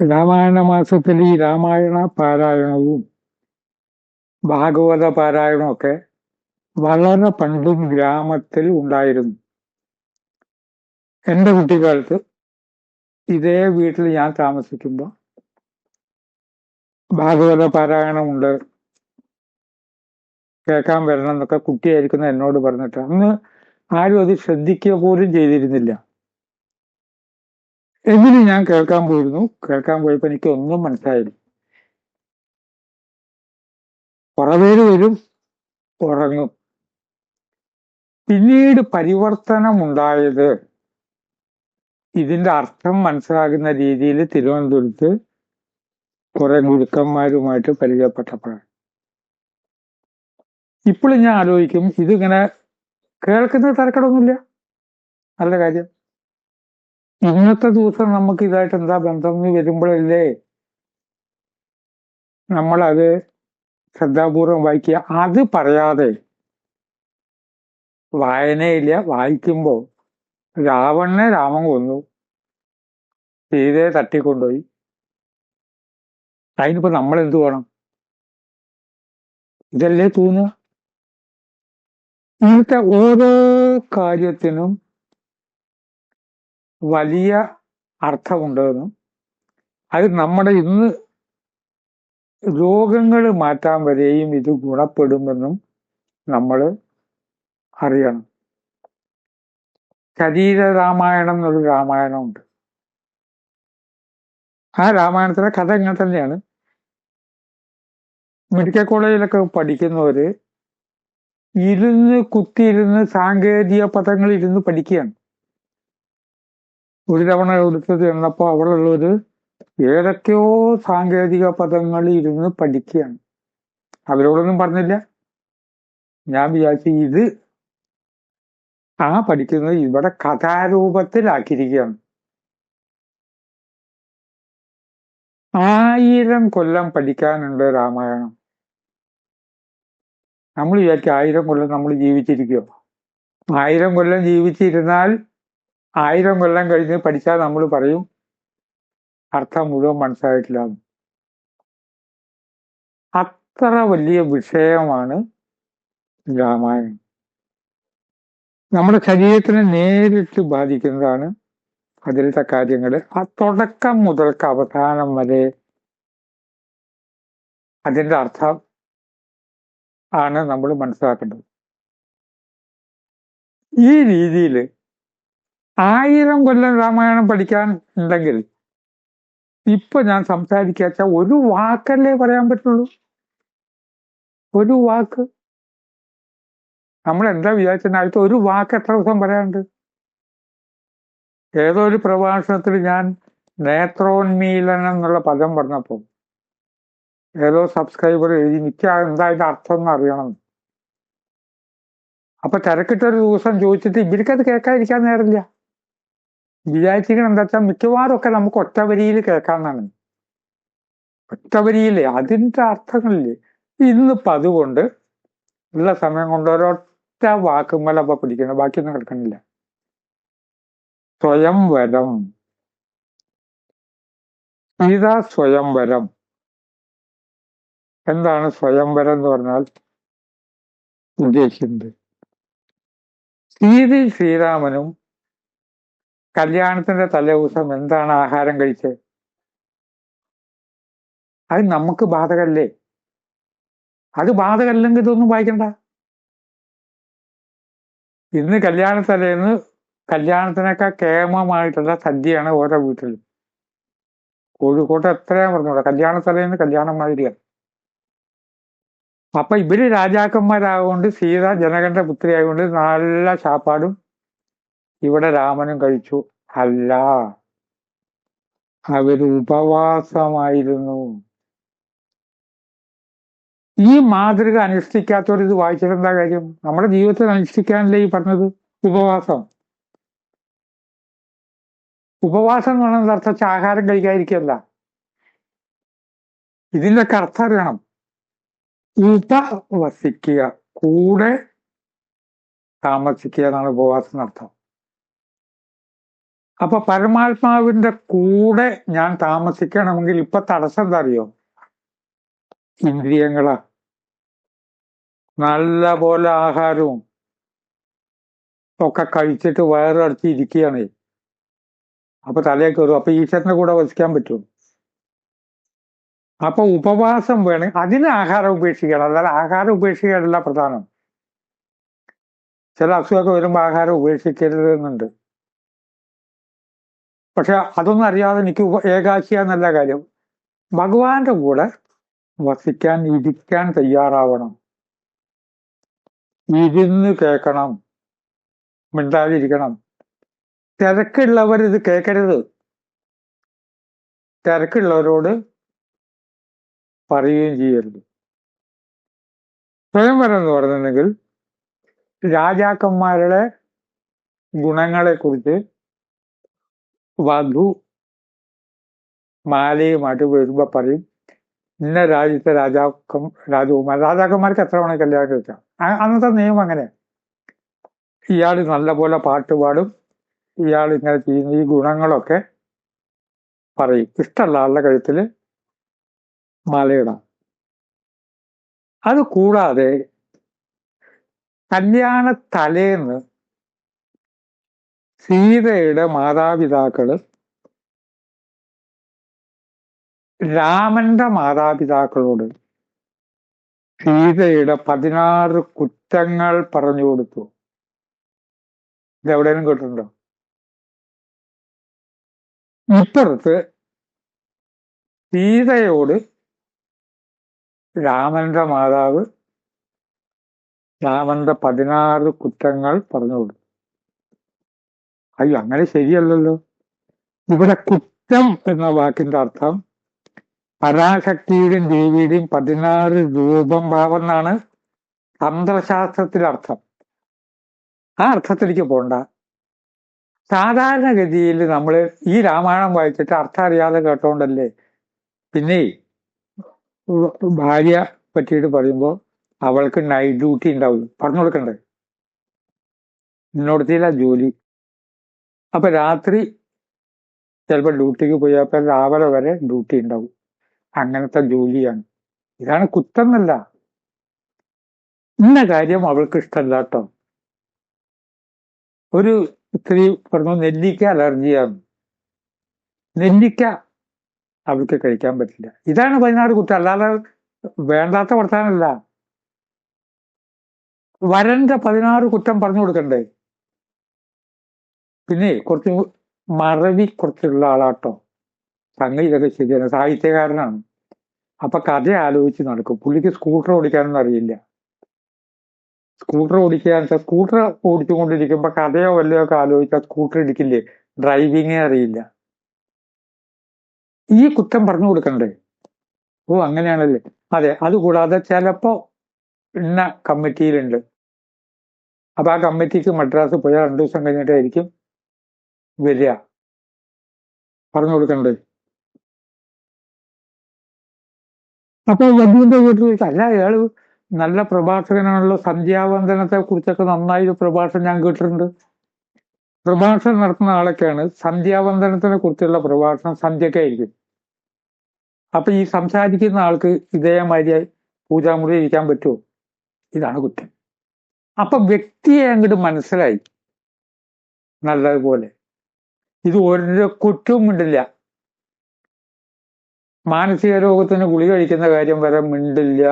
രാമായണ മാസത്തിൽ ഈ രാമായണ പാരായണവും ഭാഗവത പാരായണമൊക്കെ വളരെ പണ്ടും ഗ്രാമത്തിൽ ഉണ്ടായിരുന്നു. എന്റെ കുട്ടിക്കാലത്ത് ഇതേ വീട്ടിൽ ഞാൻ താമസിക്കുമ്പോൾ ഭാഗവത പാരായണമുണ്ട് കേൾക്കാൻ വരണം എന്നൊക്കെ കുട്ടിയായിരിക്കുന്ന എന്നോട് പറഞ്ഞിട്ട് അന്ന് ആരും അത് ശ്രദ്ധിക്കുക പോലും ചെയ്തിരുന്നില്ല. എങ്കിലും ഞാൻ കേൾക്കാൻ പോയിരുന്നു? കേൾക്കാൻ പോയപ്പോ എനിക്ക് ഒന്നും മനസ്സിലായില്ല. കുറെ പേര് വരും ഉറങ്ങും. പിന്നീട് പരിവർത്തനം ഉണ്ടായത് ഇതിന്റെ അർത്ഥം മനസ്സിലാകുന്ന രീതിയിൽ തിരുവനന്തപുരത്ത് കുറെ ഗുരുക്കന്മാരുമായിട്ട് പരിചയപ്പെട്ടപ്പോഴാണ്. ഇപ്പോഴും ഞാൻ ആലോചിക്കും ഇതിങ്ങനെ കേൾക്കുന്ന തരക്കടൊന്നുമില്ല. നല്ല കാര്യം. ഇന്നത്തെ ദിവസം നമുക്ക് ഇതായിട്ട് എന്താ ബന്ധം എന്ന് വരുമ്പോഴല്ലേ നമ്മളത് ശ്രദ്ധാപൂർവം വായിക്കുക. അത് പറയാതെ വായനയില്ല വായിക്കുമ്പോൾ രാവണനെ രാമൻ കൊന്നു. സീതയെ തട്ടിക്കൊണ്ടുപോയി. അതിനിപ്പോ നമ്മൾ എന്തു വേണം? ഇതല്ലേ തോന്നുക? ഇങ്ങനത്തെ ഓരോ കാര്യത്തിനും വലിയ അർത്ഥമുണ്ടെന്നും അത് നമ്മുടെ ഇന്ന് രോഗങ്ങൾ മാറ്റാൻ വരെയും ഇത് ഗുണപ്പെടുമെന്നും നമ്മൾ അറിയണം. ശരീര രാമായണം എന്നൊരു രാമായണമുണ്ട്. ആ രാമായണത്തിലെ കഥ ഇങ്ങനെ തന്നെയാണ്. മെഡിക്കൽ കോളേജിലൊക്കെ പഠിക്കുന്നവര് ഇരുന്ന് കുത്തിയിരുന്ന് സാങ്കേതിക പദങ്ങൾ ഇരുന്ന് പഠിക്കുകയാണ്. ഒരു തവണ എടുത്ത് ചെന്നപ്പോ അവിടെയുള്ളൊരു ഏതൊക്കെയോ സാങ്കേതിക പദങ്ങൾ ഇരുന്ന് പഠിക്കുകയാണ്. അവരോടൊന്നും പറഞ്ഞില്ല. ഞാൻ വിചാരിച്ചു ഇത് ആ പഠിക്കുന്നത് ഇവിടെ കഥാരൂപത്തിലാക്കിയിരിക്കുകയാണ്. ആയിരം കൊല്ലം പഠിക്കാനുണ്ട് രാമായണം. നമ്മൾ വിചാരിക്കും ആയിരം കൊല്ലം നമ്മൾ ജീവിച്ചിരിക്കുമോ ആയിരം കൊല്ലം ജീവിച്ചിരുന്നാൽ ആയിരം കൊല്ലം കഴിഞ്ഞ് പഠിച്ചാൽ നമ്മൾ പറയും അർത്ഥം മുഴുവൻ മനസ്സിലായിട്ടില്ല അത്ര വലിയ വിഷയമാണ് രാമായണം. നമ്മുടെ ശരീരത്തിനെ നേരിട്ട് ബാധിക്കുന്നതാണ് അതിലത്തെ കാര്യങ്ങൾ. ആ തുടക്കം മുതൽക്ക് അവസാനം വരെ അതിന്റെ അർത്ഥം ആണ് നമ്മൾ മനസ്സിലാക്കേണ്ടത്. ഈ രീതിയിൽ ആയിരം കൊല്ലം രാമായണം പഠിക്കാൻ ഉണ്ടെങ്കിൽ ഇപ്പൊ ഞാൻ സംസാരിക്കാച്ച ഒരു വാക്കല്ലേ പറയാൻ പറ്റുള്ളൂ. ഒരു വാക്ക്. നമ്മൾ എന്താ വിചാരിച്ചാൽ അടുത്ത ഒരു വാക്ക് എത്ര ദിവസം പറയാനുണ്ട്? ഏതോ ഒരു പ്രഭാഷണത്തിൽ ഞാൻ നേത്രോന്മീലനം എന്നുള്ള പദം പറഞ്ഞപ്പോൾ ഏതോ സബ്സ്ക്രൈബർ എഴുതി എനിക്ക് എന്താ അതിന്റെ അർത്ഥം എന്ന് അറിയണം. അപ്പൊ തിരക്കിട്ടൊരു ദിവസം ചോദിച്ചിട്ട് ഇവർക്കത് കേൾക്കാതിരിക്കാൻ നേരമില്ല. വിചാരിച്ചിരിക്കണം എന്താ വെച്ചാൽ മിക്കവാറും ഒക്കെ നമുക്ക് ഒറ്റവരിയിൽ കേൾക്കാന്നാണ് ഒറ്റവരിയിലെ അതിന്റെ അർത്ഥങ്ങളില്ലേ ഇന്നിപ്പം അതുകൊണ്ട് ഉള്ള സമയം കൊണ്ട് ഒരൊറ്റ വാക്കുമലപ്പ പിടിക്കണം ബാക്കിയൊന്നും കിടക്കണില്ല സ്വയംവരം സീതാ സ്വയംവരം എന്താണ് സ്വയംവരം എന്ന് പറഞ്ഞാൽ ഉദ്ദേശിക്കുന്നത്? സീതി ശ്രീരാമനും കല്യാണത്തിന്റെ തലേദിവസം എന്താണ് ആഹാരം കഴിച്ചത് അത് നമുക്ക് ബാധകല്ലേ? അത് ബാധകല്ലെങ്കിൽ ഇതൊന്നും വായിക്കണ്ട. ഇന്ന് കല്യാണ തലേന്ന് കല്യാണത്തിനൊക്കെ കേമമായിട്ടുള്ള സദ്യയാണ് ഓരോ വീട്ടിലും. കോഴിക്കോട്ട് എത്രയാ പറഞ്ഞോളൂ കല്യാണ തലേന്ന് കല്യാണം മാതിരിയാണ് അപ്പൊ ഇവർ രാജാക്കന്മാരാകൊണ്ട് സീത ജനകന്റെ പുത്രി ആയതുകൊണ്ട് നല്ല ചാപ്പാടും ഇവിടെ രാമനും കഴിച്ചു. അല്ല. അവരുപവാസമായിരുന്നു ഈ മാതൃക അനുഷ്ഠിക്കാത്തവർ ഇത് വായിച്ചിട്ട് എന്താ കാര്യം? നമ്മുടെ ജീവിതത്തിൽ അനുഷ്ഠിക്കാനല്ലേ ഈ പറഞ്ഞത്? ഉപവാസം. ഉപവാസം എന്ന് പറയുന്നത് അർത്ഥം ആഹാരം കഴിക്കാതിരിക്കല്ല ഇതിന്റെയൊക്കെ അർത്ഥം അറിയണം. ഉപവസിക്കുക. കൂടെ താമസിക്കുക എന്നാണ് ഉപവാസം അർത്ഥം അപ്പൊ പരമാത്മാവിന്റെ കൂടെ ഞാൻ താമസിക്കണമെങ്കിൽ ഇപ്പൊ തടസ്സം എന്താ അറിയോ ഇന്ദ്രിയങ്ങളാ. നല്ല പോലെ ആഹാരവും ഒക്കെ കഴിച്ചിട്ട് വയറടച്ച് ഇരിക്കുകയാണ്. അപ്പൊ തലയെ കയറും അപ്പൊ ഈശ്വരന്റെ കൂടെ വസിക്കാൻ പറ്റും അപ്പൊ ഉപവാസം വേണം അതിന് ആഹാരം ഉപേക്ഷിക്കണം. അതായത് ആഹാരം ഉപേക്ഷിക്കാനല്ല പ്രധാനം. ചില അസുഖമൊക്കെ വരുമ്പോൾ ആഹാരം ഉപേക്ഷിക്കരുത് എന്നുണ്ട് പക്ഷെ അതൊന്നും അറിയാതെ എനിക്ക് ഏകാശിയ കാര്യം. ഭഗവാന്റെ കൂടെ വസിക്കാൻ ഇരിക്കാൻ തയ്യാറാവണം. ഇരുന്ന് കേൾക്കണം. മിണ്ടാതിരിക്കണം. തിരക്കുള്ളവർ ഇത് കേൾക്കരുത്. തിരക്കുള്ളവരോട് പറയുകയും ചെയ്യരുത്. സ്വയംവരം എന്ന് പറഞ്ഞിട്ടുണ്ടെങ്കിൽ രാജാക്കന്മാരുടെ ഗുണങ്ങളെ കുറിച്ച് വധു മാലയുമായിട്ട് വരുമ്പോ പറയും ഇന്ന രാജ്യത്തെ രാജാക്കം രാജകുമാർ രാജാക്കന്മാർക്ക് എത്ര വേണേ കല്യാണം കഴിക്കാം? അന്നത്തെ നിയമം അങ്ങനെ. ഇയാൾ നല്ലപോലെ പാട്ട് പാടും. ഇയാൾ ഇങ്ങനെ ചെയ്യുന്ന ഈ ഗുണങ്ങളൊക്കെ പറയും. ഇഷ്ടമുള്ള ആളുടെ കഴുത്തിൽ മാലയിടാം അത് കൂടാതെ കല്യാണ തലേന്ന് സീതയുടെ മാതാപിതാക്കൾ രാമന്റെ മാതാപിതാക്കളോട് സീതയുടെ പതിനാറ് കുറ്റങ്ങൾ പറഞ്ഞു കൊടുത്തു. ഇത് എവിടെയും കേട്ടിട്ടുണ്ടോ? ഇപ്പുറത്ത് സീതയോട് രാമന്റെ മാതാവ് രാമന്റെ പതിനാറ് കുറ്റങ്ങൾ പറഞ്ഞു കൊടുത്തു. അയ്യോ അങ്ങനെ ശരിയല്ലല്ലോ. ഇവിടെ കുറ്റം എന്ന വാക്കിന്റെ അർത്ഥം പരാശക്തിയുടെയും ദേവിയുടെയും പതിനാറ് രൂപം ഭാവം എന്നാണ് തന്ത്രശാസ്ത്രത്തിൽ അർത്ഥം ആ അർത്ഥത്തിലേക്ക് പോണ്ട. സാധാരണഗതിയിൽ നമ്മൾ ഈ രാമായണം വായിച്ചിട്ട് അർത്ഥം അറിയാതെ കേട്ടോണ്ടല്ലേ? പിന്നെ ഭാര്യ പറ്റിയിട്ട് പറയുമ്പോൾ അവൾക്ക് നൈറ്റ് ഡ്യൂട്ടി ഉണ്ടാവും പറഞ്ഞു കൊടുക്കണ്ടേ ഇന്നോടത്തില്ല ജോലി. അപ്പൊ രാത്രി ചിലപ്പോൾ ഡ്യൂട്ടിക്ക് പോയി അപ്പൊ രാവിലെ വരെ ഡ്യൂട്ടി ഉണ്ടാവും. അങ്ങനത്തെ ജോലിയാണ്. ഇതാണ് കുത്തന്നല്ല. ഇന്ന കാര്യം അവൾക്ക് ഇഷ്ടമല്ലാട്ടോ ഒരു സ്ത്രീ പറഞ്ഞു നെല്ലിക്ക അലർജിയാണ്. നെല്ലിക്ക അവൾക്ക് കഴിക്കാൻ പറ്റില്ല. ഇതാണ് പതിനാറ് കുറ്റം അല്ലാതെ വേണ്ടാത്ത വർത്താനല്ല. വരന്റെ പതിനാറ് കുറ്റം പറഞ്ഞു കൊടുക്കണ്ടേ? പിന്നെ കുറച്ച് മറവി കുറച്ചുള്ള ആളാട്ടോ. സംഗതി ഇതൊക്കെ ശരിയാണ്. സാഹിത്യകാരനാണ്. അപ്പൊ കഥ ആലോചിച്ച് നടക്കും. പുള്ളിക്ക് സ്കൂട്ടർ ഓടിക്കാനൊന്നും അറിയില്ല. സ്കൂട്ടർ ഓടിക്കാൻ സ്കൂട്ടർ ഓടിച്ചുകൊണ്ടിരിക്കുമ്പോ കഥയോ വല്ലയോ ഒക്കെ ആലോചിച്ചാൽ സ്കൂട്ടർ ഇടിക്കില്ലേ? ഡ്രൈവിങ്ങേ അറിയില്ല. ഈ കുറ്റം പറഞ്ഞു കൊടുക്കണ്ടേ? ഓ അങ്ങനെയാണല്ലേ. അതെ അതുകൂടാതെ ചിലപ്പോ ഇന്ന കമ്മിറ്റിയിലുണ്ട്. അപ്പൊ ആ കമ്മിറ്റിക്ക് മദ്രാസ് പോയാൽ രണ്ടു ദിവസം കഴിഞ്ഞിട്ടായിരിക്കും വരിക. പറഞ്ഞു കൊടുക്കണ്ടേ അപ്പൊ വധുവിന്റെ ചോദിച്ചു, അല്ല ഇയാൾ നല്ല പ്രഭാഷകനാണല്ലോ. സന്ധ്യാവന്ദനത്തെ കുറിച്ചൊക്കെ നന്നായി പ്രഭാഷണം ഞാൻ കേട്ടിട്ടുണ്ട്. പ്രഭാഷണം നടത്തുന്ന ആളൊക്കെയാണ്. സന്ധ്യാവന്ദനത്തിനെ കുറിച്ചുള്ള പ്രഭാഷണം സന്ധ്യക്കായിരിക്കും അപ്പൊ ഈ സംസാരിക്കുന്ന ആൾക്ക് ഇതേമാതിരി പൂജാമുറി ഇരിക്കാൻ പറ്റുമോ? ഇതാണ് കുറ്റം. അപ്പൊ വ്യക്തിയെ അങ്ങോട്ട് മനസ്സിലായി. നല്ലതുപോലെ. ഇത് ഒരു കുറ്റവും മിണ്ടില്ല മാനസിക രോഗത്തിന് ഗുളി കഴിക്കുന്ന കാര്യം വരെ മിണ്ടില്ല.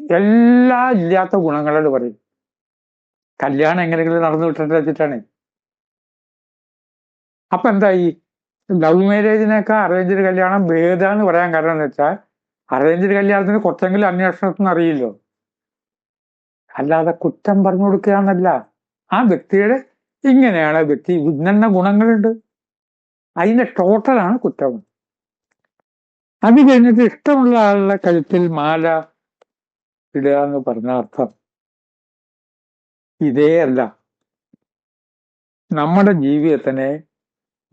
എല്ലാ ഇല്ലാത്ത ഗുണങ്ങളോട് പറയും. കല്യാണം എങ്ങനെയെങ്കിലും നടന്നു വിട്ടിട്ട് വെച്ചിട്ടാണ്. അപ്പൊ ഈ ലവ് മാരേജിനേക്കാൾ അറേഞ്ച്ഡ് കല്യാണം ഭേദാന്ന് പറയാൻ കാരണം എന്ന് വെച്ചാൽ അറേഞ്ച്ഡ് കല്യാണത്തിന് കുറച്ചെങ്കിലും അന്വേഷണത്തിന് അറിയില്ലോ അല്ലാതെ കുറ്റം പറഞ്ഞു കൊടുക്കുക എന്നല്ല ആ വ്യക്തിയുടെ ഇങ്ങനെയാണ് ആ വ്യക്തി ഇന്ന ഗുണങ്ങളുണ്ട്. അതിന്റെ ടോട്ടലാണ് കുറ്റവും. അത് കഴിഞ്ഞിട്ട് ഇഷ്ടമുള്ള ആളുടെ കഴുത്തിൽ മാല ഇടുക എന്ന് പറഞ്ഞ അർത്ഥം. ഇതേ അല്ല. നമ്മുടെ ജീവിതത്തിനെ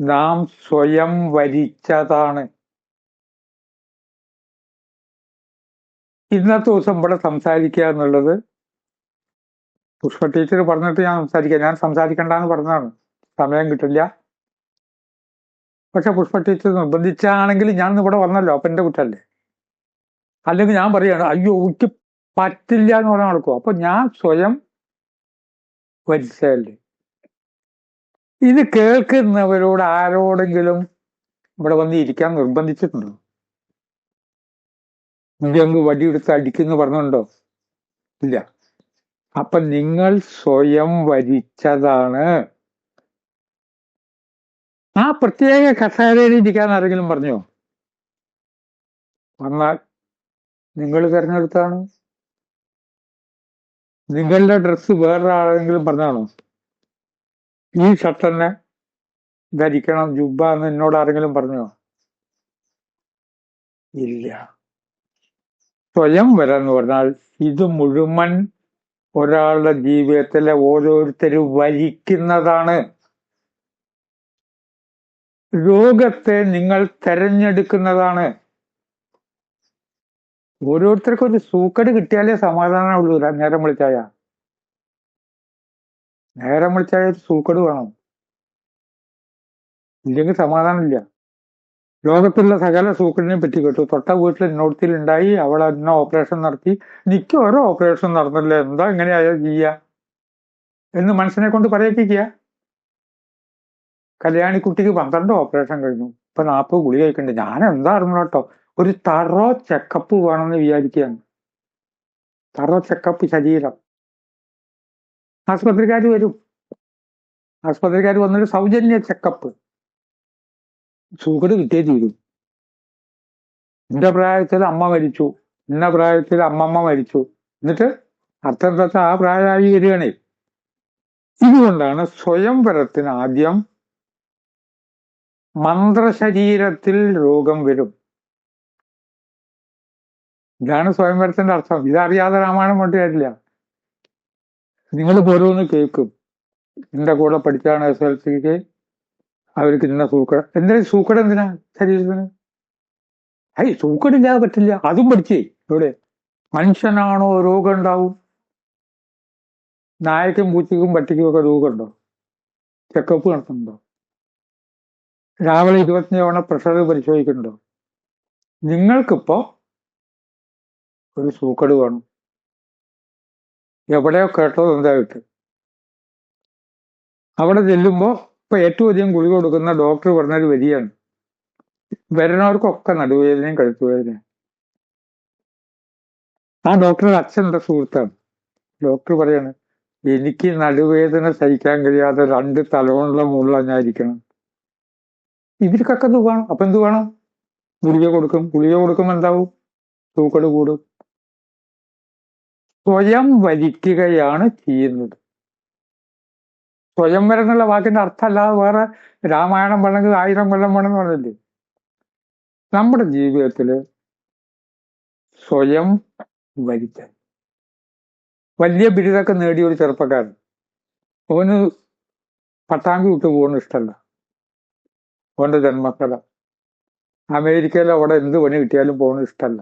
നാം സ്വയം വരിച്ചതാണ്. ഇന്നത്തെ ദിവസം ഇവിടെ സംസാരിക്കുക എന്നുള്ളത് പുഷ്പ ടീച്ചർ പറഞ്ഞിട്ട് ഞാൻ സംസാരിക്കാം. ഞാൻ സംസാരിക്കണ്ടെന്ന് പറഞ്ഞതാണ്. സമയം കിട്ടില്ല. പക്ഷെ പുഷ്പ ടീച്ചർ നിർബന്ധിച്ചാണെങ്കിൽ ഞാൻ ഇവിടെ വന്നല്ലോ. അപ്പൊ എന്റെ കുറ്റല്ലേ അല്ലെങ്കിൽ ഞാൻ പറയാണ് അയ്യോ എനിക്ക് പറ്റില്ല എന്ന് പറഞ്ഞാൽ നടക്കും അപ്പൊ ഞാൻ സ്വയം വരിച്ചല്ലേ ഇത് കേൾക്കുന്നവരോട് ആരോടെങ്കിലും ഇവിടെ വന്ന് ഇരിക്കാൻ നിർബന്ധിച്ചിട്ടുണ്ടോ? അങ്ങ് വടിയെടുത്ത് അടിക്കുന്നു പറഞ്ഞുണ്ടോ ഇല്ല. അപ്പൊ നിങ്ങൾ സ്വയം വരിച്ചതാണ്. ആ പ്രത്യേക കസേരയിൽ ഇരിക്കാൻ ആരെങ്കിലും പറഞ്ഞോ? വന്നാൽ നിങ്ങൾ തിരഞ്ഞെടുത്താണ് നിങ്ങളുടെ ഡ്രസ്സ് വേറെ വേറൊരാളെങ്കിലും പറഞ്ഞാണോ? ഈ ഷർട്ട് തന്നെ ധരിക്കണം ജുബ എന്ന് എന്നോട് ആരെങ്കിലും പറഞ്ഞോ? ഇല്ല. സ്വയം വരാന്ന് പറഞ്ഞാൽ ഇത് മുഴുവൻ ഒരാളുടെ ജീവിതത്തിലെ ഓരോരുത്തരും വരിക്കുന്നതാണ്. രോഗത്തെ നിങ്ങൾ തെരഞ്ഞെടുക്കുന്നതാണ്. ഓരോരുത്തർക്കും ഒരു സൂക്കട് കിട്ടിയാലേ സമാധാനമുള്ളൂ നേരം വിളിച്ചായ നേരം വിളിച്ചായ ഒരു സൂക്കട് വേണം. ഇല്ലെങ്കിൽ സമാധാനമില്ല ലോകത്തുള്ള സകല സൂക്കടിനെ പറ്റി കേട്ടു. തൊട്ട വീട്ടിൽ നോർത്തിൽ ഉണ്ടായി അവൾ അതിനെ ഓപ്പറേഷൻ നടത്തി. നിക്ക് ഓരോ ഓപ്പറേഷൻ നടന്നില്ല. എന്താ ഇങ്ങനെ അയാൾ ചെയ്യ? എന്ന് മനസ്സിനെ കൊണ്ട് പറയിപ്പിക്കുക. കല്യാണിക്കുട്ടിക്ക് പന്ത്രണ്ട് ഓപ്പറേഷൻ കഴിഞ്ഞു. ഇപ്പൊ നാൽപ്പത് ഗുളി കഴിക്കണ്ട്. ഞാൻ എന്താ അറിഞ്ഞു കേട്ടോ ഒരു തറോ ചെക്കപ്പ് വേണമെന്ന് വിചാരിക്കുകയാണ് തറോ ചെക്കപ്പ് ശരീരം. ആസ്പത്രിക്കാർ വരും. ആസ്പത്രിക്കാർ വന്നൊരു സൗജന്യ ചെക്കപ്പ് സൂക്കട് കിട്ടിയേ തീരും നിന്റെ പ്രായത്തിൽ അമ്മ മരിച്ചു. ഇന്ന പ്രായത്തിൽ അമ്മമ്മ മരിച്ചു. എന്നിട്ട് അർത്ഥം എന്താ വെച്ചാ ആ പ്രായമായി വരികയാണേ ഇതുകൊണ്ടാണ് സ്വയംവരത്തിന് ആദ്യം മന്ത്രശരീരത്തിൽ രോഗം വരും. ഇതാണ് സ്വയംവരത്തിന്റെ അർത്ഥം. ഇതറിയാതെ രാമായണം കൊണ്ട് നിങ്ങൾ ഓരോന്ന് കേൾക്കും. എന്റെ കൂടെ പഠിച്ചാണ് എസ് എൽ സിക്ക് അവർക്ക് ഇന്ന സൂക്കട. എന്തിനാ സൂക്കട എന്തിനാ ശരീരത്തിന്? ഐ സൂക്കടില്ലാതെ പറ്റില്ല. അതും പഠിച്ചേ. ഇവിടെ മനുഷ്യനാണോ രോഗം ഉണ്ടാവും? നായക്കും പൂച്ചയ്ക്കും പട്ടിക്കും ഒക്കെ ഉണ്ടോ? ചെക്കപ്പ് നടത്തുന്നുണ്ടോ? രാവിലെ ഇരുപത്തിയഞ്ച് തവണ പ്രഷർ പരിശോധിക്കുന്നുണ്ടോ? നിങ്ങൾക്കിപ്പോ ഒരു സൂക്കട് വേണം. എവിടെയോ കേട്ടോ എന്തായിട്ട് അവിടെ ചെല്ലുമ്പോ ഇപ്പൊ ഏറ്റവും അധികം ഗുളിക കൊടുക്കുന്ന ഡോക്ടർ പറഞ്ഞൊരു വരിയാണ്. വരണവർക്കൊക്കെ നടുവേദനയും കഴുത്തുവേദനയും. ആ ഡോക്ടറുടെ അച്ഛനുള്ള സുഹൃത്താണ്. ഡോക്ടർ പറയാണ് എനിക്ക് നടുവേദന സഹിക്കാൻ കഴിയാതെ രണ്ട് തലമുള്ള മുകളിലാണ് ഞാൻ ഇരിക്കണം ഇവർക്കൊക്കെ എന്ത് വേണം? അപ്പൊ എന്ത് വേണം? ഗുളിക കൊടുക്കും. ഗുളിക കൊടുക്കുമ്പോൾ എന്താവും? തൂക്കട് കൂടും. സ്വയം വലിക്കുകയാണ് ചെയ്യുന്നത്. സ്വയം വരം എന്നുള്ള വാക്കിന്റെ അർത്ഥമല്ലാതെ വേറെ രാമായണം വേണമെങ്കിൽ ആയിരം കൊല്ലം വേണമെന്ന് പറഞ്ഞില്ലേ? നമ്മുടെ ജീവിതത്തിൽ സ്വയം വരിച്ച വലിയ ബിരുദമൊക്കെ നേടിയ ഒരു ചെറുപ്പക്കാരൻ. അവന് പട്ടാമ്പി വിട്ട് പോകുന്ന ഇഷ്ടമല്ല. അവന്റെ ജന്മസ്ഥലം. അമേരിക്കയിൽ അവിടെ എന്ത് പണി കിട്ടിയാലും പോകുന്നത് ഇഷ്ടമല്ല.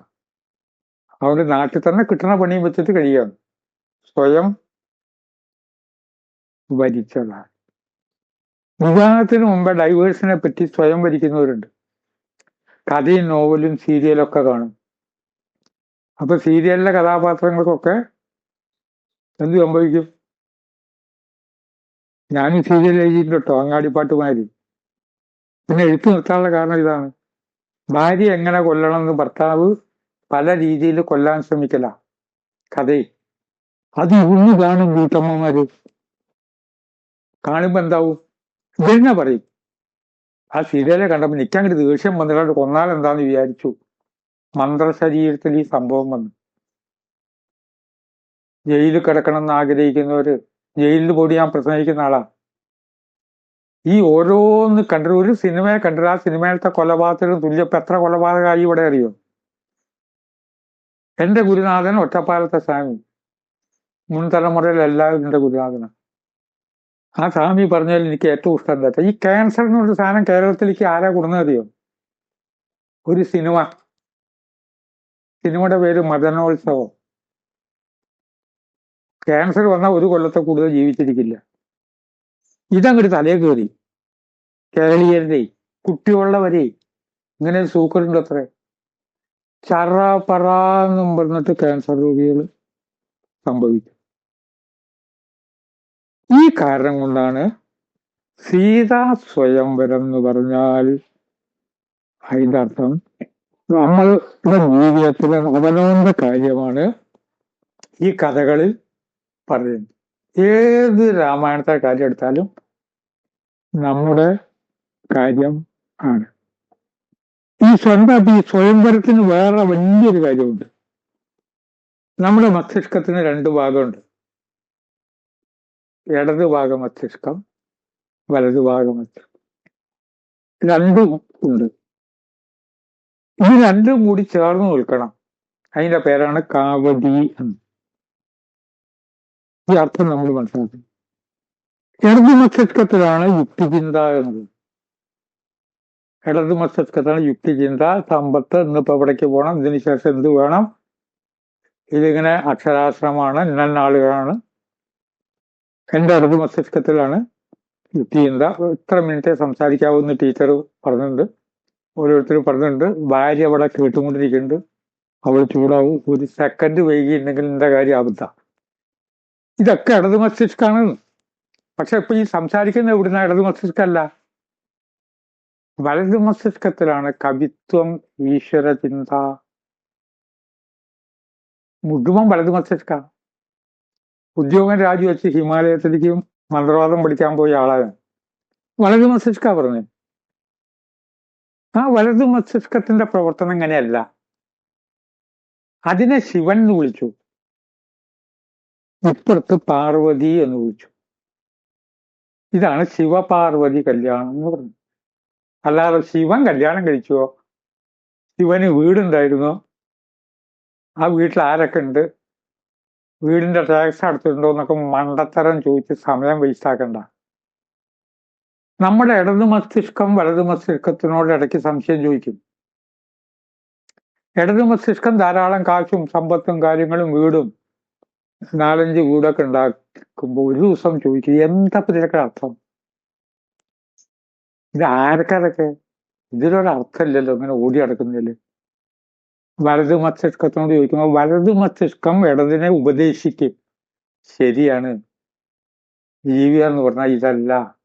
അവന്റെ നാട്ടിൽ തന്നെ കിട്ടുന്ന പണിയും വെച്ചിട്ട് കഴിയാണ് സ്വയം വരിച്ചതാണ് വിവാഹത്തിന് മുമ്പ് ഡൈവേഴ്സിനെ പറ്റി സ്വയം വരിക്കുന്നവരുണ്ട്. കഥയും നോവലും സീരിയലൊക്കെ കാണും. അപ്പൊ സീരിയലിലെ കഥാപാത്രങ്ങൾക്കൊക്കെ എന്ത് സംഭവിക്കും? ഞാനും സീരിയൽ എഴുതിയിട്ടുണ്ട്? കേട്ടോ അങ്ങാടിപ്പാട്ടുമാരി പിന്നെ എഴുത്ത് നിർത്താനുള്ള കാരണം ഇതാണ്. ഭാര്യ എങ്ങനെ കൊല്ലണം എന്ന് ഭർത്താവ് പല രീതിയിൽ കൊല്ലാൻ ശ്രമിക്കല. കഥയിൽ. അത് ഇന്ന് കാണും വീട്ടമ്മമാര്. കാണുമ്പോ എന്താവും? ഇതന്നെ പറയും? ആ സീരിയലെ കണ്ടപ്പോ നിൽക്കാൻ കിട്ടി ദേഷ്യം വന്നിട്ട് കൊന്നാൽ എന്താന്ന് വിചാരിച്ചു. മന്ത്രശരീരത്തിൽ ഈ സംഭവം വന്നു. ജയിലിൽ കിടക്കണം എന്ന് ആഗ്രഹിക്കുന്നവര് ജയിലിൽ പോയി ഞാൻ പ്രസംഗിക്കുന്ന ആളാ. ഈ ഓരോന്ന് കണ്ടു ഒരു സിനിമയെ കണ്ടിട്ട് ആ സിനിമയിലത്തെ കൊലപാതകം തുല്യപ്പോ എത്ര കൊലപാതകമായി ഇവിടെ അറിയോ? എന്റെ ഗുരുനാഥൻ ഒറ്റപ്പാലത്തെ സ്വാമി. മുൻ തലമുറയിൽ എല്ലാവരും എന്റെ ഗുരുനാഥനാണ് ആ സ്വാമി പറഞ്ഞതിൽ എനിക്ക് ഏറ്റവും ഇഷ്ടം എന്താ വെച്ചാൽ ഈ ക്യാൻസർ എന്നൊരു സാധനം കേരളത്തിലേക്ക് ആരാ കൊടുന്നറിയോ ഒരു സിനിമ. സിനിമയുടെ പേര് മദനോത്സവം. ക്യാൻസർ വന്നാൽ ഒരു കൊല്ലത്തെ കൂടുതൽ ജീവിച്ചിരിക്കില്ല. ഇതങ്ങോട്ട് തലേ കയറി കേരളീയരുടെ കുട്ടികളുള്ളവരെ ഇങ്ങനെ സൂക്കറുണ്ട് അത്രേ. ചറ പറ എന്നും പറഞ്ഞിട്ട് ക്യാൻസർ രോഗികൾ സംഭവിക്കും. ഈ കാരണം കൊണ്ടാണ് സീതാ സ്വയംവരം എന്ന് പറഞ്ഞാൽ അതിന്റെ അർത്ഥം നമ്മൾ ജീവിതത്തിലെ അവനവന്റെ കാര്യമാണ് ഈ കഥകളിൽ പറയുന്നത്. ഏത് രാമായണത്തെ കാര്യം എടുത്താലും നമ്മുടെ കാര്യം ആണ്. ഈ സ്വന്തം ഈ സ്വയംവരത്തിന് വേറെ വലിയൊരു കാര്യമുണ്ട്. നമ്മുടെ മസ്തിഷ്കത്തിന് രണ്ട് ഭാഗമുണ്ട്. ഇടത് ഭാഗം മസ്തിഷ്കം വലതു ഭാഗം മസ്തിഷ്കം രണ്ടും ഉണ്ട്. ഈ രണ്ടും കൂടി ചേർന്ന് നിൽക്കണം. അതിന്റെ പേരാണ് കാവടി എന്ന്. ഈ അർത്ഥം നമ്മൾ മനസ്സിലാക്കുന്നു ഇടതു മസ്തിഷ്കത്തിലാണ് യുക്തിചിന്ത എന്നത്. ഇടതു മസ്തിഷ്കത്തിലാണ് യുക്തിചിന്ത സമ്പത്ത് ഇന്നിപ്പോ എവിടേക്ക് പോകണം ഇതിനുശേഷം എന്ത് വേണം? ഇതിങ്ങനെ അക്ഷരാശ്രമമാണ് ഇന്ന ആളുകളാണ് എന്റെ അറിവ് മസ്തിഷ്കത്തിലാണ്. ചെയ്യുന്നത്. ഇത്ര മിനിറ്റ് സംസാരിക്കാവുന്ന ടീച്ചർ പറഞ്ഞിട്ടുണ്ട്. ഓരോരുത്തരും പറഞ്ഞിട്ടുണ്ട്. ഭാര്യ അവിടെ കേട്ടുകൊണ്ടിരിക്കുന്നുണ്ട്. അവൾ ചൂടാവും. ഒരു സെക്കൻഡ് വൈകിയിട്ടുണ്ടെങ്കിൽ എന്റെ കാര്യം? അബദ്ധ ഇതൊക്കെ ഇടത് മസ്തിഷ്കാണ്. പക്ഷെ ഇപ്പൊ ഈ സംസാരിക്കുന്ന എവിടുന്ന? ഇടത് മസ്തിഷ്കമല്ല വലത് മസ്തിഷ്കത്തിലാണ് കവിത്വം ഈശ്വര ചിന്ത. മുഴുവൻ വലത് മസ്തിഷ്ക. ഉദ്യോഗം രാജിവെച്ച് ഹിമാലയത്തിലേക്ക് മന്ത്രവാദം പഠിക്കാൻ പോയ ആളാണ്. വലതു മസ്തിഷ്ക പറഞ്ഞു. ആ വലതു മസ്തിഷ്കത്തിന്റെ പ്രവർത്തനം ഇങ്ങനെയല്ല. അതിനെ ശിവൻ എന്ന് വിളിച്ചു. ഇപ്പുറത്ത് പാർവതി എന്ന് വിളിച്ചു. ഇതാണ് ശിവപാർവതി കല്യാണം എന്ന് പറഞ്ഞു. അല്ലാതെ ശിവൻ കല്യാണം കഴിച്ചുവോ ശിവന് വീടുണ്ടായിരുന്നോ ആ വീട്ടിൽ ആരൊക്കെ ഉണ്ട്? വീടിന്റെ ടാക്സ് അടച്ചിട്ടുണ്ടോ എന്നൊക്കെ മണ്ടത്തരം ചോദിച്ച് സമയം വേസ്റ്റ് ആക്കണ്ട. നമ്മുടെ ഇടത് മസ്തിഷ്കം വലത് മസ്തിഷ്കത്തിനോട് ഇടയ്ക്ക് സംശയം ചോദിക്കും. ഇടത് മസ്തിഷ്കം ധാരാളം കാശും സമ്പത്തും കാര്യങ്ങളും വീടും നാലഞ്ച് വീടൊക്കെ ഉണ്ടാക്കുമ്പോൾ ഒരു ദിവസം ചോദിക്കും എന്താ ഇതിലൊക്കെ അർത്ഥം? ഇത് ആർക്കാരൊക്കെ ഇതിലൊരർത്ഥമില്ലല്ലോ ഇങ്ങനെ ഓടി നടക്കുന്നില്ല വലത് മസ്തിഷ്കത്തിനോട് ചോദിക്കുമ്പോൾ വലത് മസ്തിഷ്കം ഇടതിനെ ഉപദേശിക്കും. ശരിയാണ്. എന്ന് പറഞ്ഞാൽ ഇതല്ല.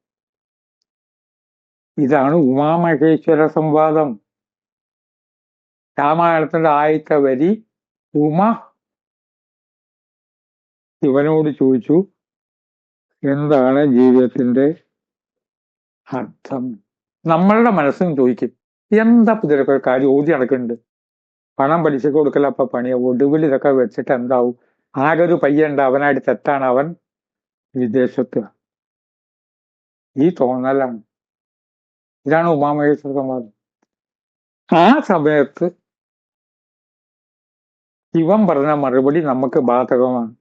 ഇതാണ് ഉമാമഹേശ്വര സംവാദം. രാമായണത്തിന്റെ ആദ്യത്തെ വരി ഉമ ശിവനോട് ചോദിച്ചു എന്താണ് ജീവിതത്തിന്റെ അർത്ഥം? നമ്മളുടെ മനസ്സും ചോദിക്കും എന്താ പുതിയ കാര്യം? ഓടി നടക്കുന്നുണ്ട്. പണം പലിശ കൊടുക്കല അപ്പൊ ഒടുവിൽ ഇതൊക്കെ വെച്ചിട്ട് എന്താവും? ആകെ ഒരു പയ്യുണ്ട് അവനായിട്ട് തെറ്റാണ് അവൻ വിദേശത്ത്. ഈ തോന്നലാണ്. ഇതാണ് ഉമാമഹേശ്വര സംവാദം. ആ സമയത്ത് ശിവൻ പറഞ്ഞ മറുപടി നമുക്ക് ബാധകമാണ്.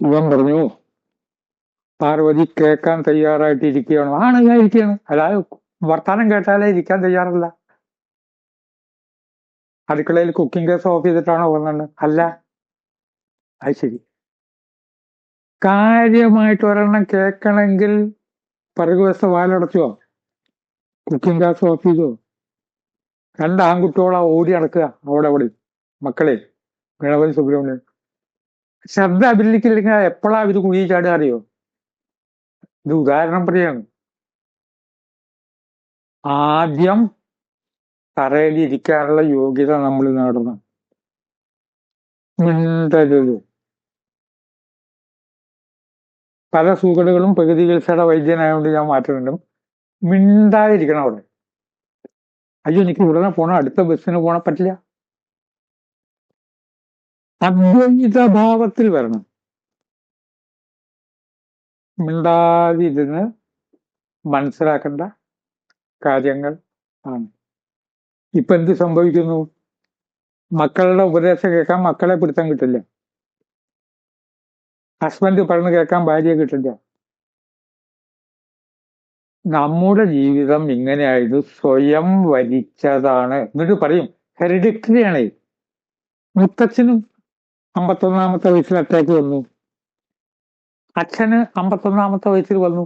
ഇവൻ പറഞ്ഞു പാർവതി കേൾക്കാൻ തയ്യാറായിട്ട് ഇരിക്കുകയാണോ ആണ്? ഞാൻ ഇരിക്കുകയാണ്. അല്ലാതെ വർത്താനം കേട്ടാലേ ഇരിക്കാൻ തയ്യാറല്ല. അടുക്കളയിൽ കുക്കിംഗ് ഗ്യാസ് ഓഫ് ചെയ്തിട്ടാണോ പോകുന്നത് അല്ല. അത് ശരി. കാര്യമായിട്ട് ഒരെണ്ണം കേൾക്കണമെങ്കിൽ പിറകുവശത്തെ വാലടച്ചോ? കുക്കിംഗ് ഗ്യാസ് ഓഫ് ചെയ്തോ? രണ്ട് ആൺകുട്ടികളാ ഓടി നടക്കുക അവിടെ അവിടെ. മക്കളെ ഗണപതി സുബ്രഹ്മണ്യൻ. ശബ്ദ അഭിനയിക്കില്ലെങ്കിൽ എപ്പോഴാ ഇത് കുഴി ചാടുക അറിയോ? ഇത് ഉദാഹരണം പറയാണ് ആദ്യം തറയിൽ ഇരിക്കാനുള്ള യോഗ്യത നമ്മൾ നേടണം. മിണ്ടരുത്. പല സൂക്കടുകളും പ്രകൃതി ചികിത്സയുടെ വൈദ്യനായതുകൊണ്ട് ഞാൻ മാറ്റുന്നുണ്ട് മിണ്ടാതിരിക്കണം അവിടെ. അയ്യോ എനിക്ക് ഉടനെ പോണം അടുത്ത ബസ്സിന് പോണ പറ്റില്ല. അദ്വൈത ഭാവത്തിൽ വരണം. മിണ്ടാതിരുന്ന് മനസ്സിലാക്കേണ്ട കാര്യങ്ങൾ ആണ്. ഇപ്പൊ എന്ത് സംഭവിക്കുന്നു? മക്കളുടെ ഉപദേശം കേൾക്കാൻ മക്കളെ പിടുത്തം കിട്ടില്ല. ഹസ്ബൻഡ് പറഞ്ഞു കേൾക്കാൻ ഭാര്യയെ കിട്ടില്ല. നമ്മുടെ ജീവിതം ഇങ്ങനെയായത് സ്വയം വരിച്ചതാണ്. എന്നിട്ട് പറയും ഹെറിഡിക്ടറിയാണ് മുത്തച്ഛനും അമ്പത്തൊന്നാമത്തെ വയസ്സിൽ അറ്റാക്ക് വന്നു. അച്ഛന് അമ്പത്തൊന്നാമത്തെ വയസ്സിൽ വന്നു.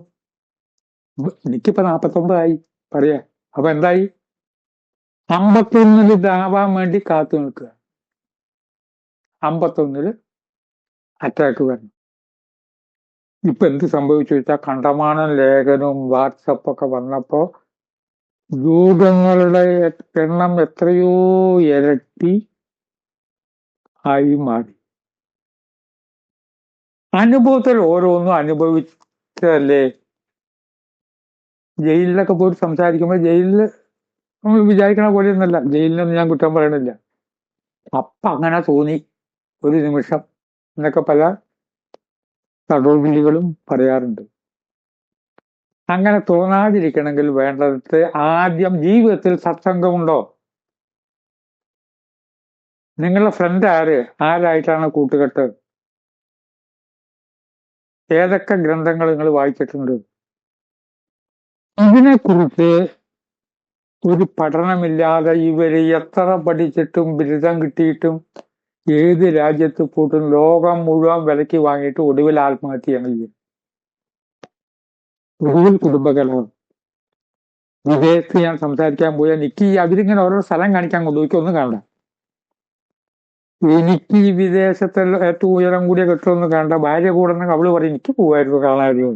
എനിക്കിപ്പോ നാപ്പത്തൊമ്പതായി. പറയാ അപ്പൊ എന്തായി? അമ്പത്തൊന്നിൽ ഇതാവാൻ വേണ്ടി കാത്തു നിൽക്കുക. അമ്പത്തൊന്നിൽ അറ്റാക്ക് വരണം. ഇപ്പൊ എന്ത് സംഭവിച്ചു വെച്ചാൽ കണ്ടമാനം ലേഖനവും വാട്സപ്പൊക്കെ വന്നപ്പോ രോഗങ്ങളുടെ എണ്ണം എത്രയോ ഇരട്ടി ആയി മാറി. അനുഭവത്തിൽ ഓരോന്നും അനുഭവിച്ചല്ലേ? ജയിലിലൊക്കെ പോയിട്ട് സംസാരിക്കുമ്പോൾ ജയിലിൽ വിചാരിക്കണ പോലെയൊന്നല്ല ജയിലിനൊന്നും ഞാൻ കുറ്റം പറയണില്ല. അപ്പൊ അങ്ങനെ തോന്നി ഒരു നിമിഷം എന്നൊക്കെ പല തടവുവിളികളും പറയാറുണ്ട്. അങ്ങനെ തോന്നാതിരിക്കണമെങ്കിൽ വേണ്ടത് ആദ്യം ജീവിതത്തിൽ സത്സംഗമുണ്ടോ? നിങ്ങളുടെ ഫ്രണ്ട് ആര്? ആരായിട്ടാണ് കൂട്ടുകെട്ട്? ഏതൊക്കെ ഗ്രന്ഥങ്ങൾ നിങ്ങൾ വായിച്ചിട്ടുണ്ട്? ഇതിനെക്കുറിച്ച് ഒരു പഠനമില്ലാതെ ഇവർ എത്ര പഠിച്ചിട്ടും ബിരുദം കിട്ടിയിട്ടും ഏത് രാജ്യത്ത് പോയിട്ടും ലോകം മുഴുവൻ വിലക്ക് വാങ്ങിയിട്ട് ഒടുവിൽ ആത്മഹത്യയാണ് ചെയ്യുന്നത് ഒടുവിൽ കുടുംബകലഹം. വിദേശത്ത് ഞാൻ സംസാരിക്കാൻ പോയ എനിക്ക് അവരിങ്ങനെ ഓരോ സ്ഥലം കാണിക്കാൻ കൊണ്ടുപോയി ഒന്നും കാണണ്ട. എനിക്ക് വിദേശത്തെ ഏറ്റവും ഉയരം കൂടിയ കെട്ടിടമൊന്നും കാണണ്ട. ഭാര്യ കൂടെ അവൾ പറയും എനിക്ക് പോവായിരുന്നു കാണാമായിരുന്നു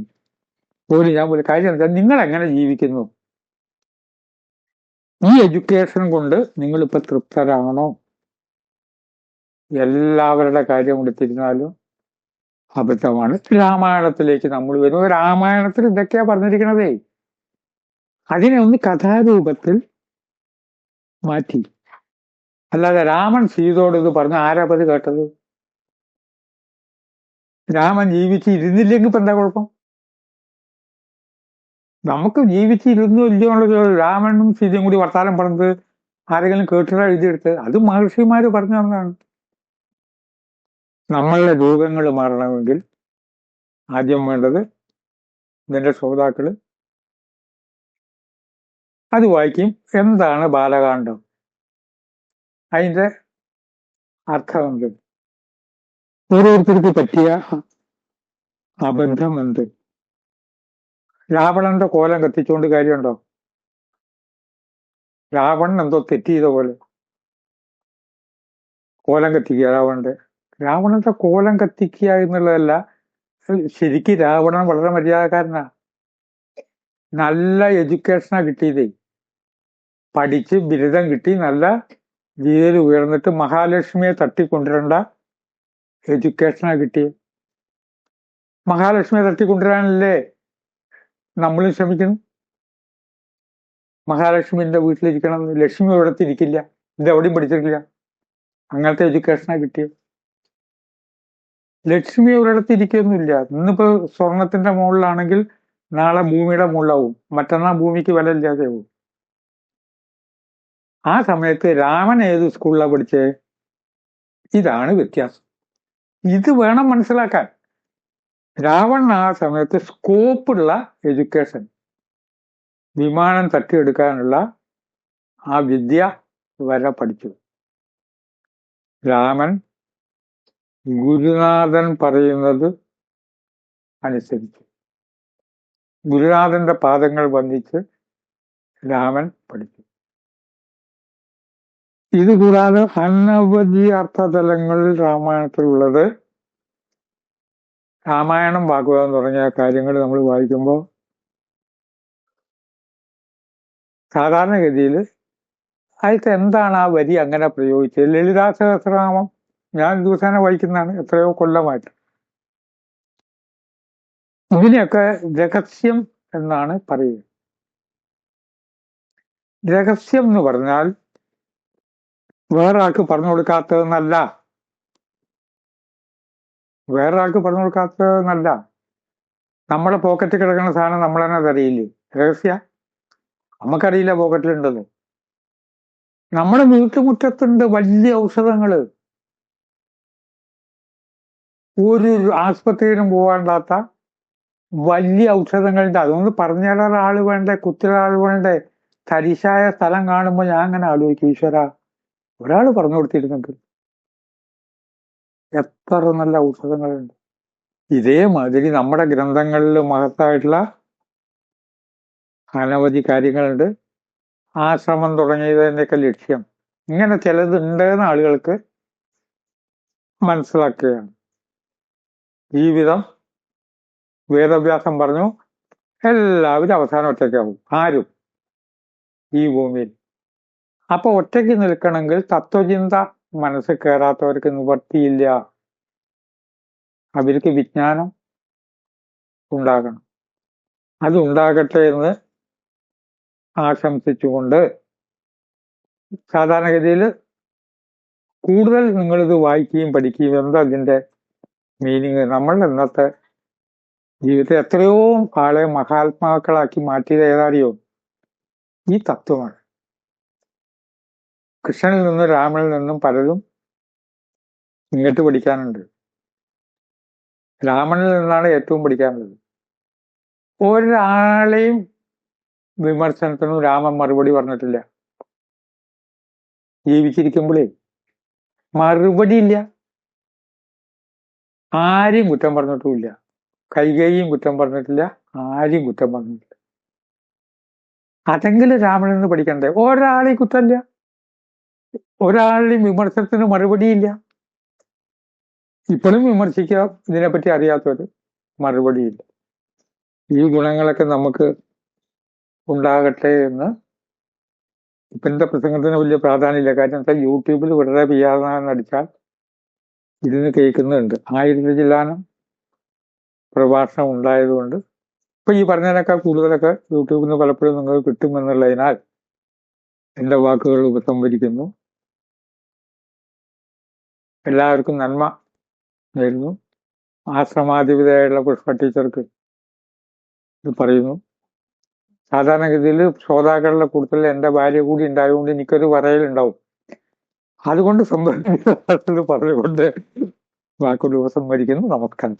പോലും ഞാൻ പോലും കാര്യം എന്താ നിങ്ങൾ എങ്ങനെ ജീവിക്കുന്നു? ഈ എഡ്യൂക്കേഷൻ കൊണ്ട് നിങ്ങൾ ഇപ്പൊ തൃപ്തരാണോ? എല്ലാവരുടെ കാര്യം എടുത്തിരുന്നാലും അബദ്ധമാണ്. രാമായണത്തിലേക്ക് നമ്മൾ വരുന്നത് രാമായണത്തിൽ ഇതൊക്കെയാ പറഞ്ഞിരിക്കണതേ. അതിനെ ഒന്ന് കഥാരൂപത്തിൽ മാറ്റി. അല്ലാതെ രാമൻ സീതയോട് ഇത് പറഞ്ഞ ആരാപതി കേട്ടത്? രാമൻ ജീവിച്ച് ഇരുന്നില്ലെങ്കിൽ ഇപ്പൊ എന്താ കുഴപ്പം? നമുക്ക് ജീവിച്ചിരുന്നു ഇല്ലയോ രാമനും സീതയും കൂടി വർത്താനം പറഞ്ഞത് ആരെങ്കിലും കേട്ടിട്ട് എഴുതിയെടുത്ത് അത് മഹർഷിമാര് പറഞ്ഞു തന്നതാണ്. നമ്മളുടെ രൂപങ്ങൾ മാറണമെങ്കിൽ ആദ്യം വേണ്ടത് ഇതിന്റെ ശ്രോതാക്കൾ അത് വായിക്കും. എന്താണ് ബാലകാന്ഡം? അതിന്റെ അർത്ഥം എന്ത്? ഓരോരുത്തർക്ക് പറ്റിയ അബദ്ധം എന്ത്? രാവണന്റെ കോലം കത്തിച്ചുകൊണ്ട് കാര്യമുണ്ടോ? രാവണൻ എന്തോ തെറ്റ് ചെയ്ത പോലെ. കോലം കത്തിക്കുക രാവണന്റെ. രാവണന്റെ കോലം കത്തിക്കുക എന്നുള്ളതല്ല ശരിക്കും രാവണൻ വളരെ മര്യാദക്കാരനാ. നല്ല എഡ്യൂക്കേഷനാ കിട്ടിയതേ. പഠിച്ച് ബിരുദം കിട്ടി നല്ല ജീവിതം ഉയർന്നിട്ട് മഹാലക്ഷ്മിയെ തട്ടിക്കൊണ്ടുവരേണ്ട എഡ്യൂക്കേഷനാ കിട്ടിയത് മഹാലക്ഷ്മിയെ തട്ടിക്കൊണ്ടുവരാനല്ലേ നമ്മളും ശ്രമിക്കണം മഹാലക്ഷ്മിന്റെ വീട്ടിലിരിക്കണം. ലക്ഷ്മി തിരിക്കില്ല. ഇത് എവിടെയും പഠിച്ചിട്ടില്ല അങ്ങനത്തെ എഡ്യൂക്കേഷനാ കിട്ടിയത് ലക്ഷ്മി ഒരിടത്ത് ഇരിക്കൊന്നുമില്ല ഇന്നിപ്പോ സ്വർണത്തിന്റെ മുകളിലാണെങ്കിൽ നാളെ ഭൂമിയുടെ മുകളിലാവും. മറ്റന്നാൾ ഭൂമിക്ക് വില ഇല്ലാതെ ആവും. ആ സമയത്ത് രാമൻ ഏത് സ്കൂളിലാണ് പഠിച്ചേ? ഇതാണ് വ്യത്യാസം. ഇത് വേണം മനസ്സിലാക്കാൻ. രാവണൻ ആ സമയത്ത് സ്കോപ്പുള്ള എഡ്യൂക്കേഷൻ വിമാനം തട്ടിയെടുക്കാനുള്ള ആ വിദ്യ വരെ പഠിച്ചു. രാമൻ ഗുരുനാഥൻ പറയുന്നത് അനുസരിച്ചു. ഗുരുനാഥന്റെ പാദങ്ങൾ വന്നിച്ച് രാമൻ പഠിച്ചു. ഇതുകൂടാതെ അനവധി അർത്ഥതലങ്ങളിൽ രാമായണത്തിലുള്ളത് രാമായണം ഭാഗവതം തുടങ്ങിയ കാര്യങ്ങൾ നമ്മൾ വായിക്കുമ്പോൾ സാധാരണഗതിയിൽ അതിലത്തെ എന്താണ് ആ വരി അങ്ങനെ പ്രയോഗിച്ചത്? ലളിതാ സഹസ്രനാമം ഞാൻ ദിവസേന വായിക്കുന്നതാണ് എത്രയോ കൊല്ലമായിട്ട്. ഇതിനെയൊക്കെ രഹസ്യം എന്നാണ് പറയുക രഹസ്യം എന്ന് പറഞ്ഞാൽ വേറെ ആൾക്ക് പറഞ്ഞു കൊടുക്കാത്തതെന്നല്ല. വേറെ പറഞ്ഞു പറഞ്ഞു കൊടുക്കാത്തതെന്നല്ല നമ്മളെ പോക്കറ്റിൽ കിടക്കുന്ന സാധനം നമ്മൾ തന്നെ അറിയില്ലേ രഹസ്യ? നമുക്കറിയില്ല പോക്കറ്റിലുണ്ടെന്ന് നമ്മുടെ വീട്ടുമുറ്റത്തുണ്ട് വലിയ ഔഷധങ്ങൾ ഒരു ആസ്പത്രിയിലും പോകാണ്ടാത്ത വലിയ ഔഷധങ്ങളുണ്ട്. അതുകൊണ്ട് പറഞ്ഞുതരാൻ ആൾ വേണ്ടേ ആൾ വേണ്ടേ? തരിശായ സ്ഥലം കാണുമ്പോൾ ഞാൻ അങ്ങനെ ആലോചിക്കും ഈശ്വര. ഒരാൾ പറഞ്ഞു കൊടുത്തിരുന്നെങ്കിൽ. എത്ര നല്ല ഔഷധങ്ങളുണ്ട് ഇതേമാതിരി നമ്മുടെ ഗ്രന്ഥങ്ങളിൽ മഹത്തായിട്ടുള്ള അനവധി കാര്യങ്ങളുണ്ട്. ആശ്രമം തുടങ്ങിയതിന്റെയൊക്കെ ലക്ഷ്യം. ഇങ്ങനെ ചിലതുണ്ട് ഉണ്ടെന്ന് ആളുകൾക്ക് മനസ്സിലാക്കുകയാണ്. വിധം വേദാഭ്യാസം പറഞ്ഞു എല്ലാവരും അവസാനം ഒറ്റയ്ക്കാവും. ആരും ഈ ഭൂമിയിൽ. അപ്പൊ ഒറ്റയ്ക്ക് നിൽക്കണമെങ്കിൽ തത്വചിന്ത മനസ്സിൽ കയറാത്തവർക്ക് നിവർത്തിയില്ല അവർക്ക് വിജ്ഞാനം ഉണ്ടാകണം. അതുണ്ടാകട്ടെ എന്ന് ആശംസിച്ചുകൊണ്ട് സാധാരണഗതിയിൽ കൂടുതൽ നിങ്ങളിത് വായിക്കുകയും പഠിക്കുകയും എന്താ അതിന്റെ മീനിങ് നമ്മൾ ഇന്നത്തെ ജീവിതത്തെ എത്രയോ ആളെ മഹാത്മാക്കളാക്കി മാറ്റിയത് ഏതാറിയോ ഈ തത്വമാണ്. കൃഷ്ണനിൽ നിന്നും രാമനിൽ നിന്നും പലതും ഇങ്ങോട്ട് പഠിക്കാനുണ്ട്. രാമനിൽ നിന്നാണ് ഏറ്റവും പഠിക്കാനുള്ളത്. ഒരാളെയും വിമർശനത്തിനും രാമൻ മറുപടി പറഞ്ഞിട്ടില്ല. ജീവിച്ചിരിക്കുമ്പോഴേ മറുപടി ഇല്ല. ആരെയും കുറ്റം പറഞ്ഞിട്ടുമില്ല. കൈകേയും കുറ്റം പറഞ്ഞിട്ടില്ല. ആരെയും കുറ്റം പറഞ്ഞിട്ടില്ല. അതെങ്കിലും രാമനിൽ നിന്ന് പഠിക്കണ്ടേ? ഒരാളെയും കുറ്റമില്ല ഒരാളുടെയും വിമർശനത്തിന് മറുപടിയില്ല. ഇപ്പോഴും വിമർശിക്കുക ഇതിനെപ്പറ്റി അറിയാത്തവർ മറുപടിയില്ല. ഈ ഗുണങ്ങളൊക്കെ നമുക്ക് ഉണ്ടാകട്ടെ എന്ന് ഇപ്പൊ പ്രസംഗത്തിന് വലിയ പ്രാധാന്യമില്ല. കാരണം വെച്ചാൽ യൂട്യൂബിൽ വളരെ പിയാന്ന് അടിച്ചാൽ ഇതിന് കേൾക്കുന്നുണ്ട്. ആയിരത്തി ജില്ലാനം പ്രഭാഷണം ഉണ്ടായതുകൊണ്ട് ഇപ്പൊ ഈ പറഞ്ഞതിനേക്കാൾ കൂടുതലൊക്കെ യൂട്യൂബിൽ നിന്ന് പലപ്പോഴും നിങ്ങൾക്ക് കിട്ടുമെന്നുള്ളതിനാൽ എന്റെ വാക്കുകൾ ഉപസംഹരിക്കുന്നു. എല്ലാവർക്കും നന്മ നേരുന്നു. ആശ്രമാധിപതിയായുള്ള പുഷ്പ ടീച്ചർക്ക് ഇത് പറയുന്നു. സാധാരണഗതിയിൽ ശ്രോതാക്കളുടെ കൂട്ടത്തിൽ എന്റെ ഭാര്യ കൂടി ഉണ്ടായതുകൊണ്ട് എനിക്കൊരു പറയലുണ്ടാവും അതുകൊണ്ട് സംഭവിക്കുന്നത് പറഞ്ഞുകൊണ്ട് വാക്കൊരു ദിവസം മരിക്കുന്നു നമസ്കാരം.